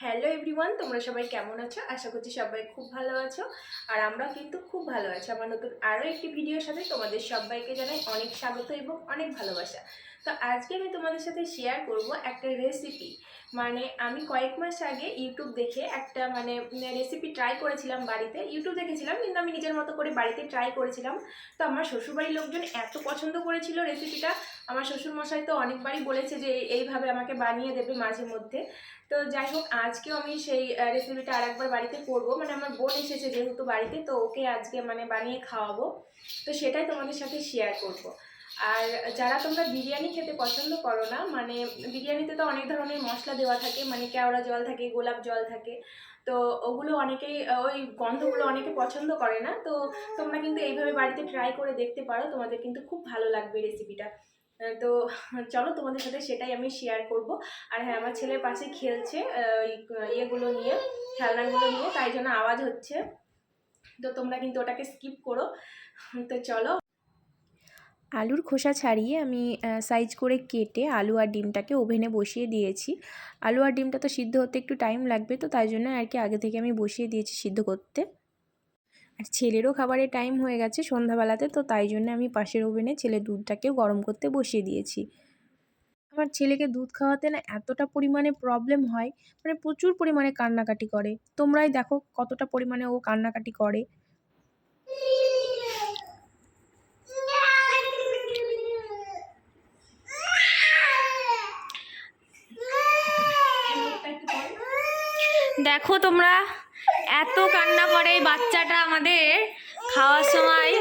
Hello everyone তোমরা সবাই কেমন আছো? আশা করছি সবাই খুব ভালো আছো। আর আমরা কিন্তু খুব ভালো আছি। আমার নতুন আরও একটি ভিডিওর সাথে তোমাদের সবাইকে জানাই অনেক স্বাগত এবং অনেক ভালোবাসা। তো আজকে আমি তোমাদের সাথে শেয়ার করব একটা রেসিপি মানে আমি কয়েক মাস আগে ইউটিউব দেখে একটা মানে রেসিপি ট্রাই করেছিলাম বাড়িতে। ইউটিউব দেখেছিলাম, কিন্তু আমি নিজের মতো করে বাড়িতে ট্রাই করেছিলাম। তো আমার শ্বশুরবাড়ির লোকজন এত পছন্দ করেছিল রেসিপিটা আমার শ্বশুরমশাই তো অনেকবারই বলেছে যে, এইভাবে আমাকে বানিয়ে দেবে মাঝে মধ্যে। তো যাই হোক, আজকেও আমি সেই রেসিপিটা আর একবার বাড়িতে করব। মানে আমার বোন এসেছে যেহেতু বাড়িতে, তো ওকে আজকে মানে বানিয়ে খাওয়াবো। তো সেটাই তোমাদের সাথে শেয়ার করব। আর যারা তোমরা বিরিয়ানি খেতে পছন্দ করো না মানে বিরিয়ানিতে তো অনেক ধরনের মশলা দেওয়া থাকে মানে কেওড়া জল থাকে, গোলাপ জল থাকে, তো ওগুলো অনেকেই, ওই গন্ধগুলো অনেকে পছন্দ করে না, তো তোমরা কিন্তু এইভাবে বাড়িতে ট্রাই করে দেখতে পারো, তোমাদের কিন্তু খুব ভালো লাগবে রেসিপিটা তো চলো তোমাদের সাথে সেটাই আমি শেয়ার করব। আর হ্যাঁ আমার ছেলের পাশে খেলছে ওই ইয়েগুলো নিয়ে, খেলনাগুলো নিয়ে, তাই জন্য আওয়াজ হচ্ছে। তো তোমরা কিন্তু ওটাকে স্কিপ করো। তো চলো আলুর খোসা ছাড়িয়ে আমি সাইজ করে কেটে আলু আর ডিমটাকে ওভেনে বসিয়ে দিয়েছি। আলু আর ডিমটা তো সিদ্ধ হতে একটু টাইম লাগবে তো, তাই জন্য আর কি আগে থেকে আমি বসিয়ে দিয়েছি সিদ্ধ করতে। আর ছেলেরও খাবারের টাইম হয়ে গেছে সন্ধ্যাবেলাতে, তো তাই জন্য আমি পাশের ওভেনে ছেলের দুধটাকেও গরম করতে বসিয়ে দিয়েছি। আমার ছেলেকে দুধ খাওয়াতে না এতটা পরিমাণে প্রবলেম হয় মানে প্রচুর পরিমাণে কান্নাকাটি করে। তোমরাই দেখো কতটা পরিমাণে ও কান্নাকাটি করে। দেখো তোমরা এত কান্না করে এই বাচ্চাটা আমাদের খাওয়ার সময়।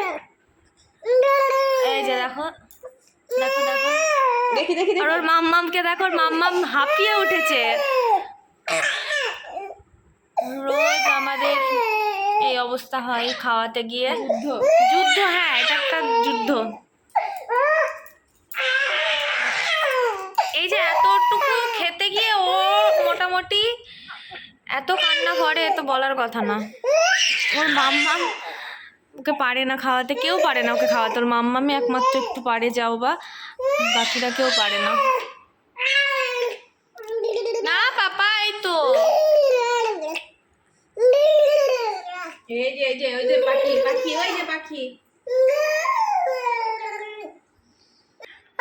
এই যে দেখো দেখো দেখো। দেখি দেখি আর ওর মাম্মামকে দেখো ওর মাম্মাম হাঁপিয়ে উঠেছে। রোজ আমাদের এই অবস্থা হয় খাওয়াতে গিয়ে। যুদ্ধ হ্যাঁ এটা একটা যুদ্ধ এই যে এতটুকু খেতে গিয়ে ও মোটামুটি এত কান্না করে তো বলার কথা না। ওর মাম্মাম ওকে পারে না খাওয়াতে কেউ পারে না ওকে খাওয়াতে। ওর মাম্মামি একমাত্র একটু পারে যাও বা। বাকিরা কেউ পারে না। না পাপা এই তো। এই যে এই যে ওই যে পাখি পাখি ওই যে পাখি।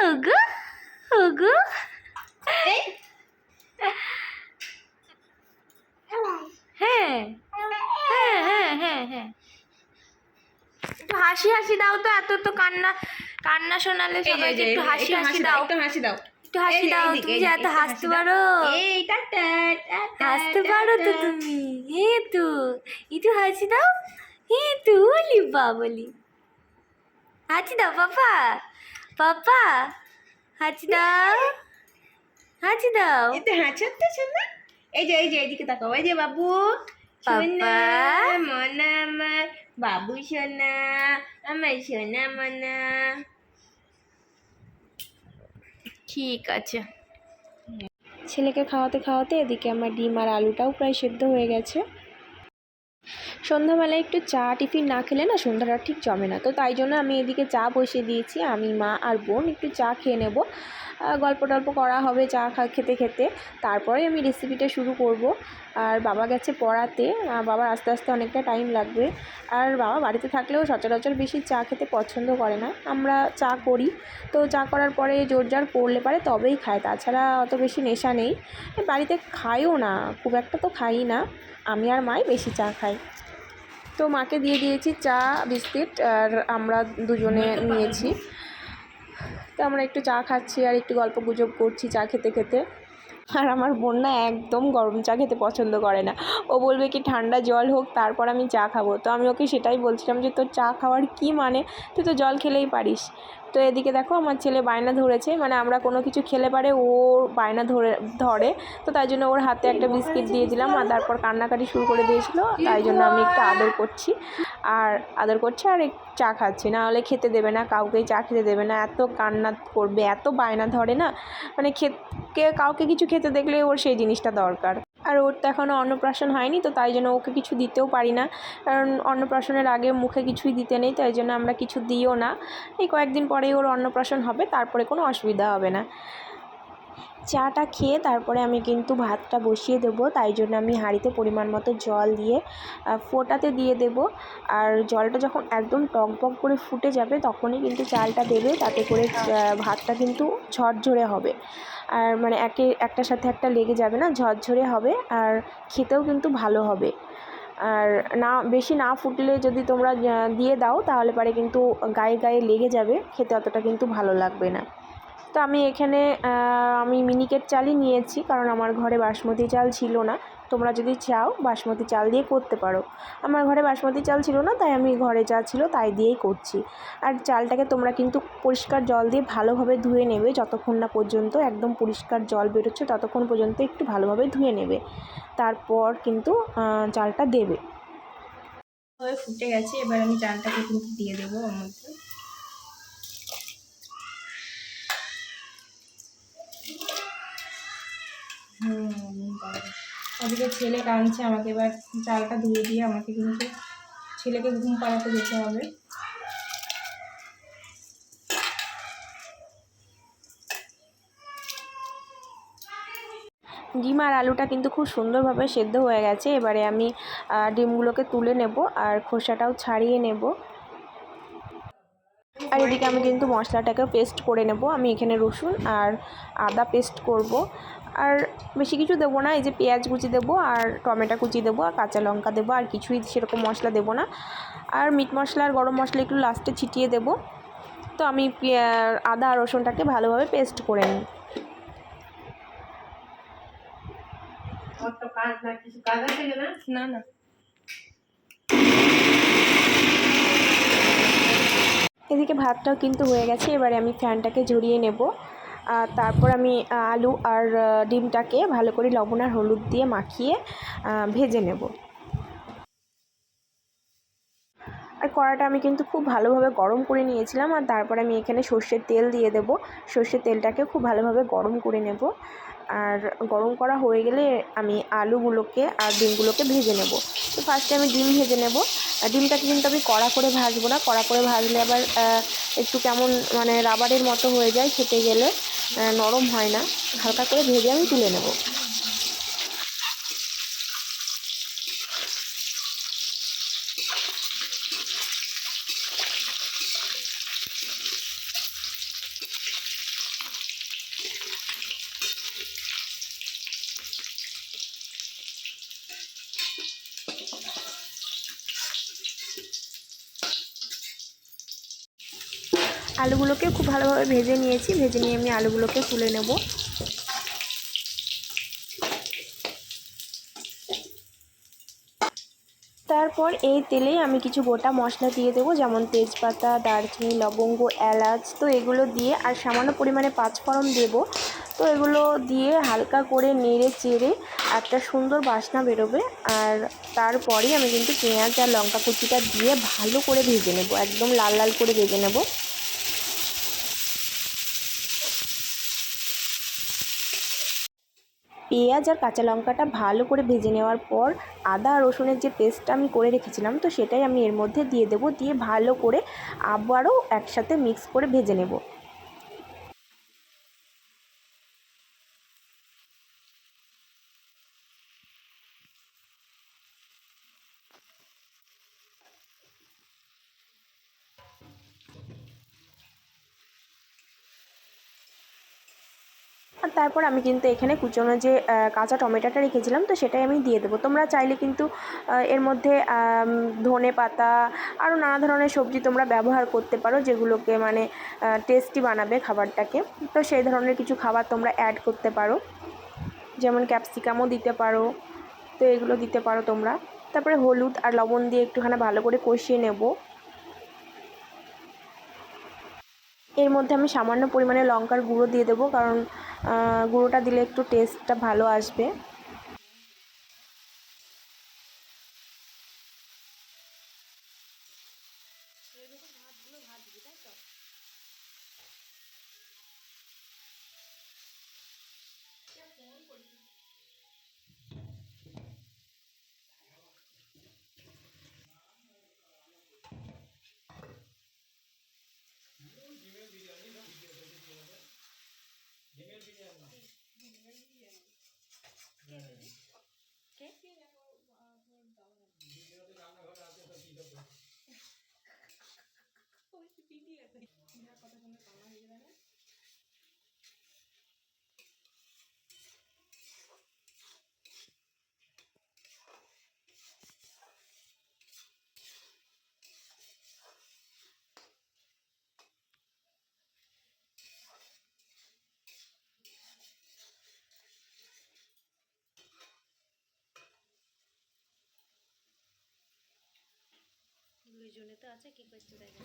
ওগো ওগো হ্যাঁ হ্যাঁ হ্যাঁ হ্যাঁ হ্যাঁ একটু হাসি হাসি দাও তো এত তো কান্না কান্না শোনালে সবাইকে একটু হাসি হাসি দাও একটু হাসি দাও। একটু হাসি যে, দাও তুমি যে এত হাসতে পারো। হাসতে পারো তো তুমি হে তো একটু হাসি দাও হে তো বলি বাবলি হাসি দাও পাপা পাপা হাসি দাও হাসি দাও। এতে হাঁচাচ্ছে না এই যে এই যে এইদিকে তাকাও। এই যে বাবু বাবা। সোনা আমার বাবু সোনা আমার সোনা মনা ঠিক আছে। ছেলেকে খাওয়াতে খাওয়াতে এদিকে আমার ডিম আর আলুটাও প্রায় সেদ্ধ হয়ে গেছে। সন্ধ্যাবেলায় একটু চা টিফিন না খেলে না সন্ধ্যাটা ঠিক জমে না। তো তাই জন্য আমি এদিকে চা বসিয়ে দিয়েছি। আমি মা আর বোন একটু চা খেয়ে নেব। গল্প টল্প করা হবে চা খা, খেতে খেতে। তারপরে আমি রেসিপিটা শুরু করব। আর বাবা গেছে পড়াতে। বাবার আস্তে আস্তে অনেকটা টাইম লাগবে। আর বাবা বাড়িতে থাকলেও সচরাচর বেশি চা খেতে পছন্দ করে না। আমরা চা করি। তো চা করার পরে জোর জার পড়লে পারে তবেই খায়। তাছাড়া অত বেশি নেশা নেই। বাড়িতে খাইও না। খুব একটা তো খাই না। আমি আর মাই বেশি চা খাই। তো মাকে দিয়ে দিয়েছি চা, বিস্কিট, আর আমরা দুজনে নিয়েছি। তো আমরা একটু চা খাচ্ছি আর একটু গল্প গুজব করছি চা খেতে খেতে। আর আমার বোন না একদম গরম চা খেতে পছন্দ করে না। ও বলবে কি, ঠান্ডা জল হোক, তারপর আমি চা খাব। তো আমি ওকে সেটাই বলছিলাম যে, তোর চা খাওয়ার কি মানে? তুই তো জল খেলেই পারিস। তো এদিকে দেখো আমার ছেলে বায়না ধরেছে মানে আমরা কোনো কিছু খেলে পারে ও বায়না ধরে ধরে, তো তাই জন্য ওর হাতে একটা বিস্কিট দিয়ে দিলাম আর তারপর কান্নাকাটি শুরু করে দিয়েছিল, তাই জন্য আমি একটু আদর করছি। আর আদর করছি আর এক চা খাচ্ছি, না হলে খেতে দেবে না, কাউকেই চা খেতে দেবে না, এত কান্না করবে, এত বায়না ধরে না মানে খেতে কাউকে কিছু খেতে দেখলে ওর সেই জিনিসটা দরকার। আর ওর তো এখনও অন্নপ্রাশন হয়নি, তো তাই জন্য ওকে কিছু দিতেও পারি না। কারণ অন্নপ্রাশনের আগে মুখে কিছুই দিতে নেই, তাই জন্য আমরা কিছু দিও না। এই কয়েকদিন পরেই ওর অন্নপ্রাশন হবে, তারপরে কোনো অসুবিধা হবে না। চাটা খেয়ে তারপরে আমি কিন্তু ভাতটা বসিয়ে দেবো। তাই জন্য আমি হাঁড়িতে পরিমাণ মতো জল দিয়ে ফোটাতে দিয়ে দেব। আর জলটা যখন একদম টকবক করে ফুটে যাবে তখনই কিন্তু চালটা দেবে। তাতে করে ভাতটা কিন্তু ঝরঝরে হবে। আর মানে একে, একটার সাথে একটা লেগে যাবে না, ঝরঝরে হবে আর খেতেও কিন্তু ভালো হবে। আর না, বেশি না ফুটলে যদি তোমরা দিয়ে দাও তাহলে পরে কিন্তু গায়ে গায়ে লেগে যাবে। খেতে অতটা কিন্তু ভালো লাগবে না। তো আমি এখানে আমি মিনিকেট চালই নিয়েছি কারণ আমার ঘরে বাসমতি চাল ছিল না। তোমরা যদি চাও বাসমতি চাল দিয়ে করতে পারো। আমার ঘরে বাসমতি চাল ছিল না, তাই আমি ঘরে যা ছিল তাই দিয়েই করছি। আর চালটাকে তোমরা কিন্তু পরিষ্কার জল দিয়ে ভালোভাবে ধুয়ে নেবে। যতক্ষণ না পর্যন্ত একদম পরিষ্কার জল বেরোচ্ছে, ততক্ষণ পর্যন্ত একটু ভালোভাবে ধুয়ে নেবে। তারপর কিন্তু চালটা দেবে। ফুটে গেছে, এবার আমি চালটাকে কিন্তু দিয়ে দেবো ওর মধ্যে হুম বাবা। ওদিকে ছেলে কাঁদছে, আমাকে এবার চালটা ধুয়ে দিয়ে আমাকে কিন্তু ছেলেকে ঘুম পাড়াতে যেতে হবে। ডিম আর আলুটা কিন্তু খুব সুন্দরভাবে সেদ্ধ হয়ে গেছে। এবারে আমি ডিমগুলোকে তুলে নেব আর খোসাটাও ছাড়িয়ে নেব। আর এদিকে আমি কিন্তু মশলাটাকে পেস্ট করে নেব। আমি এখানে রসুন আর আদা পেস্ট করব। আর বেশি কিছু দেবো না এই যে পেঁয়াজ কুচি দেবো আর টমেটো কুচি দেবো আর কাঁচা লঙ্কা দেবো আর কিছুই সেরকম মশলা দেবো না। আর মিট মশলা আর গরম মশলা একটু লাস্টে ছিটিয়ে দেবো। তো আমি আদা আর রসুনটাকে ভালোভাবে পেস্ট করে নিই। না না। এদিকে ভাতটাও কিন্তু হয়ে গেছে এবারে আমি ফ্যানটাকে ঝরিয়ে নেব। তারপর আমি আলু আর ডিমটাকে ভালো করে লবণ আর হলুদ দিয়ে মাখিয়ে ভেজে নেব। আর কড়াটা আমি কিন্তু খুব ভালোভাবে গরম করে নিয়েছিলাম আর তারপর আমি এখানে সর্ষের তেল দিয়ে দেব। সর্ষের তেলটাকে খুব ভালোভাবে গরম করে নেব। আর গরম করা হয়ে গেলে আমি আলুগুলোকে আর ডিমগুলোকে ভেজে নেব। তো ফার্স্টে আমি ডিম ভেজে নেব। ডিমটাকে কিন্তু আমি কড়া করে ভাজবো না। কড়া করে ভাজলে আবার একটু কেমন মানে রাবারের মতো হয়ে যায় খেতে গেলে। নরম হয় না হালকা করে ভেজে আমি তুলে নেব। আলুগুলোকে খুব ভালোভাবে ভেজে নিয়েছি। ভেজে নিয়ে আমি আলুগুলোকে তুলে নেব। তারপর এই তেলেই আমি কিছু গোটা মশলা দিয়ে দেবো, যেমন তেজপাতা, দারচিনি, লবঙ্গ, এলাচ। তো এগুলো দিয়ে আর সামান্য পরিমাণে পাঁচফোড়ন দেবো। তো এগুলো দিয়ে হালকা করে নেড়ে চেড়ে একটা সুন্দর বাসনা বেরোবে। আর তারপরেই আমি কিন্তু পেঁয়াজ আর লঙ্কা কুচিটা দিয়ে ভালো করে ভেজে নেব। একদম লাল লাল করে ভেজে নেব। পেঁয়াজ আর কাঁচা লঙ্কাটা ভালো করে ভেজে নেওয়ার পর আদা রসুনের যে পেস্টটা আমি করে রেখেছিলাম, তো সেটাই আমি এর মধ্যে দিয়ে দেবো, দিয়ে ভালো করে আবারও একসাথে মিক্স করে ভেজে নেব। আর তারপর আমি কিন্তু এখানে কুচোনো যে কাঁচা টমেটোটা রেখেছিলাম, তো সেটাই আমি দিয়ে দেবো। তোমরা চাইলে কিন্তু এর মধ্যে ধনে পাতা আরও নানা ধরনের সবজি তোমরা ব্যবহার করতে পারো, যেগুলোকে মানে টেস্টি বানাবে খাবারটাকে। তো সেই ধরনের কিছু খাবার তোমরা অ্যাড করতে পারো। যেমন ক্যাপসিকামও দিতে পারো, তো এগুলো দিতে পারো তোমরা। তারপরে হলুদ আর লবণ দিয়ে একটুখানি ভালো করে কষিয়ে নেব। এর মধ্যে আমি সামান্য পরিমাণে লঙ্কার গুঁড়ো দিয়ে দেবো, কারণ গুঁড়োটা দিলে একটু টেস্টটা ভালো আসবে। দুজনে তো আছে কি করছে দেখো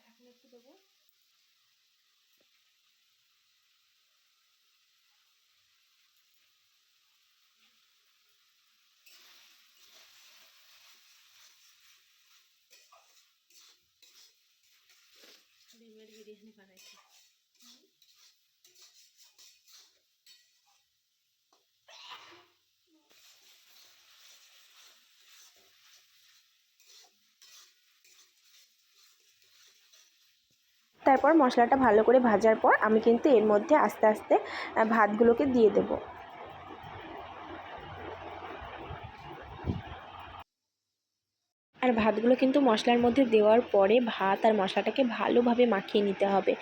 এখন একটু দেবো ডিমের বিরিয়ানি বানাইছি। তারপর মশলাটা ভালো করে ভাজার পর আমি কিন্তু এর মধ্যে আস্তে আস্তে ভাতগুলোকে দিয়ে দেবো। আর ভাতগুলো কিন্তু মশলার মধ্যে দেওয়ার পরে ভাত আর মশলাটাকে ভালোভাবে মাখিয়ে নিতে হবে।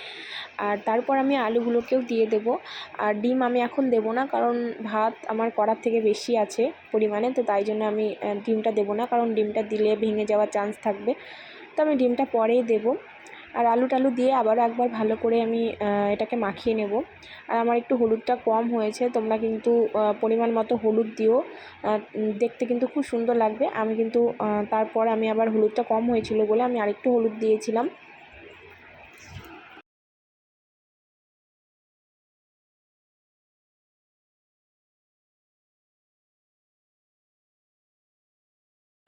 আর তারপর আমি আলুগুলোকেও দিয়ে দেব। আর ডিম আমি এখন দেব না, কারণ ভাত আমার করার থেকে বেশি আছে পরিমাণে, তো তাই জন্য আমি ডিমটা দেবো না, কারণ ডিমটা দিলে ভেঙে যাওয়ার চান্স থাকবে। তো আমি ডিমটা পরেই দেবো। আর আলু টালু দিয়ে আবারও একবার ভালো করে আমি এটাকে মাখিয়ে নেব। আর আমার একটু হলুদটা কম হয়েছে, তোমরা কিন্তু পরিমাণ মতো হলুদ দিও। দেখতে কিন্তু খুব সুন্দর লাগবে। আমি কিন্তু তারপর আমি আবার হলুদটা কম হয়েছিল বলে আমি আরেকটু হলুদ দিয়েছিলাম।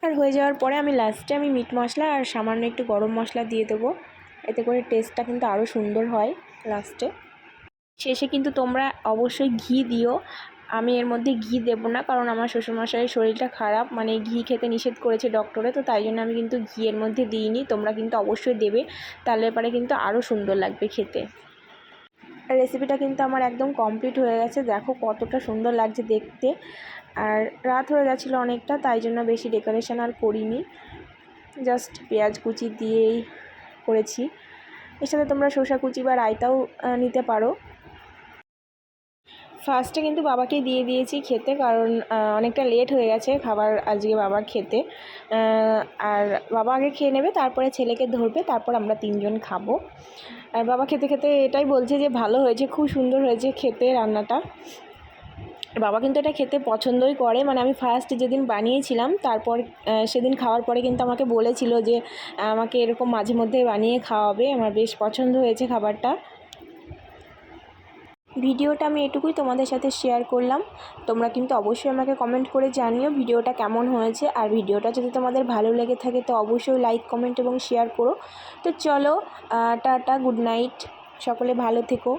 আর হয়ে যাওয়ার পরে আমি লাস্টে আমি মিট মশলা আর সামান্য একটু গরম মশলা দিয়ে দেবো। এতে করে টেস্টটা কিন্তু আরও সুন্দর হয় লাস্টে শেষে কিন্তু তোমরা অবশ্যই ঘি দিও। আমি এর মধ্যে ঘি দেবো না, কারণ আমার শ্বশুরমশাইয়ের শরীরটা খারাপ। মানে ঘি খেতে নিষেধ করেছে ডক্টরে তো তাই জন্য আমি কিন্তু ঘি এর মধ্যে দিইনি। তোমরা কিন্তু অবশ্যই দেবে, তাহলে পরে কিন্তু আরও সুন্দর লাগবে খেতে। রেসিপিটা কিন্তু আমার একদম কমপ্লিট হয়ে গেছে। দেখো কতটা সুন্দর লাগছে দেখতে। আর রাত হয়ে গেছিল অনেকটা, তাই জন্য বেশি ডেকোরেশন আর করিনি। জাস্ট পেঁয়াজ কুচি দিয়েই করেছি। এর সাথে তোমরা শসা কুচি বা রায়তাও নিতে পারো। ফার্স্টে কিন্তু বাবাকে দিয়ে দিয়েছি খেতে কারণ অনেকটা লেট হয়ে গেছে খাবার আজকে বাবার খেতে। আর বাবা আগে খেয়ে নেবে, তারপরে ছেলেকে ধরবে, তারপর আমরা তিনজন খাব। আর বাবা খেতে খেতে এটাই বলছে যে, ভালো হয়েছে, খুব সুন্দর হয়েছে খেতে রান্নাটা। বাবা কিন্তু এটা খেতে পছন্দই করে। মানে আমি ফার্স্ট যেদিন বানিয়েছিলাম, তারপর সেদিন খাওয়ার পরে কিন্তু আমাকে বলেছিল যে, আমাকে এরকম মাঝে মধ্যে বানিয়ে খাওয়াবে, আমার বেশ পছন্দ হয়েছে খাবারটা। ভিডিওটা আমি এটুকুই তোমাদের সাথে শেয়ার করলাম। তোমরা কিন্তু অবশ্যই আমাকে কমেন্ট করে জানিও ভিডিওটা কেমন হয়েছে, আর ভিডিওটা যদি তোমাদের ভালো লেগে থাকে তো অবশ্যই লাইক কমেন্ট এবং শেয়ার করো। তো চলো টাটা গুড নাইট সকলে ভালো থেকো।